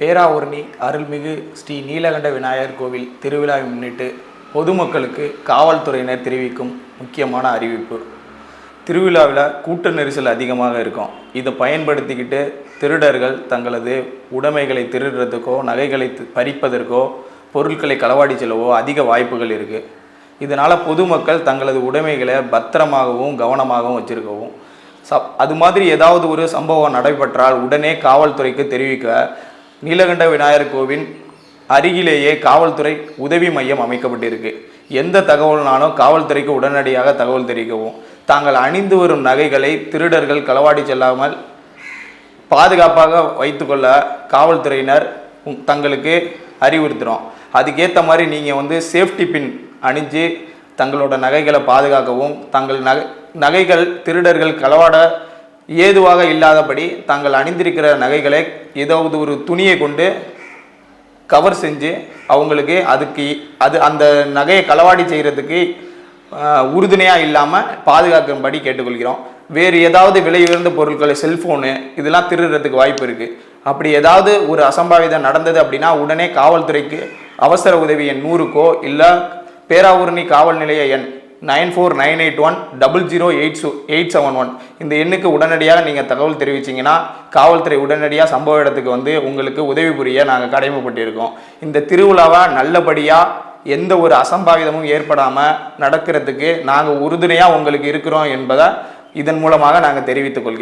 பேராவூர்ணி அருள்மிகு ஸ்ரீ நீலகண்ட விநாயகர் கோவில் திருவிழாவை முன்னிட்டு பொதுமக்களுக்கு காவல்துறையினர் தெரிவிக்கும் முக்கியமான அறிவிப்பு. திருவிழாவில் கூட்ட நெரிசல் அதிகமாக இருக்கும். இதை பயன்படுத்திக்கிட்டு திருடர்கள் தங்களது உடைமைகளை திருடுறதுக்கோ நகைகளை பறிப்பதற்கோ பொருட்களை களவாடி செல்லவோ அதிக வாய்ப்புகள் இருக்குது இதனால் பொதுமக்கள் தங்களது உடைமைகளை பத்திரமாகவும் கவனமாகவும் வச்சுருக்கவும். சப் அது மாதிரி ஏதாவது ஒரு சம்பவம் நடைபெற்றால் உடனே காவல்துறைக்கு தெரிவிக்க நீலகண்ட விநாயகர் கோவில் அருகிலேயே காவல்துறை உதவி மையம் அமைக்கப்பட்டிருக்கு. எந்த தகவல்னாலும் காவல்துறைக்கு உடனடியாக தகவல் தெரிவிக்கவும். தாங்கள் அணிந்து வரும் நகைகளை திருடர்கள் களவாடி செல்லாமல் பாதுகாப்பாக வைத்துக்கொள்ள காவல்துறையினர் உங்- தங்களுக்கு அறிவுறுத்துகிறோம் அதுக்கேற்ற மாதிரி நீங்கள் வந்து சேஃப்டி பின் அணிஞ்சு தங்களோட நகைகளை பாதுகாக்கவும் தங்கள் நகை நகைகள் திருடர்கள் களவாட ஏதுவாக இல்லாதபடி தாங்கள் அணிந்திருக்கிற நகைகளை ஏதாவது ஒரு துணியை கொண்டு கவர் செஞ்சு அவங்களுக்கு அதுக்கு அது அந்த நகையை களவாடி செய்கிறதுக்கு உறுதுணையாக இல்லாமல் பாதுகாக்கும்படி கேட்டுக்கொள்கிறோம். வேறு ஏதாவது விலை உயர்ந்த பொருட்கள் செல்ஃபோனு இதெல்லாம் திருடுறதுக்கு வாய்ப்பு இருக்குது அப்படி ஏதாவது ஒரு அசம்பாவிதம் நடந்தது அப்படின்னா உடனே காவல்துறைக்கு அவசர உதவி எண் நூறுக்கோ இல்லை பேராவூரணி காவல் நிலைய எண் nine four nine eight one double zero eight eight seven one. இந்த எண்ணுக்கு உடனடியாக நீங்கள் தகவல் தெரிவிச்சீங்கன்னா காவல்துறை உடனடியாக சம்பவ இடத்துக்கு வந்து உங்களுக்கு உதவி புரிய நாங்கள் கடமைப்பட்டிருக்கோம். இந்த திருவிழாவை நல்லபடியாக எந்த ஒரு அசம்பாவிதமும் ஏற்படாமல் நடக்கிறதுக்கு நாங்கள் உறுதுணையாக உங்களுக்கு இருக்கிறோம் என்பதை இதன் மூலமாக நாங்கள் தெரிவித்துக் கொள்கிறோம்.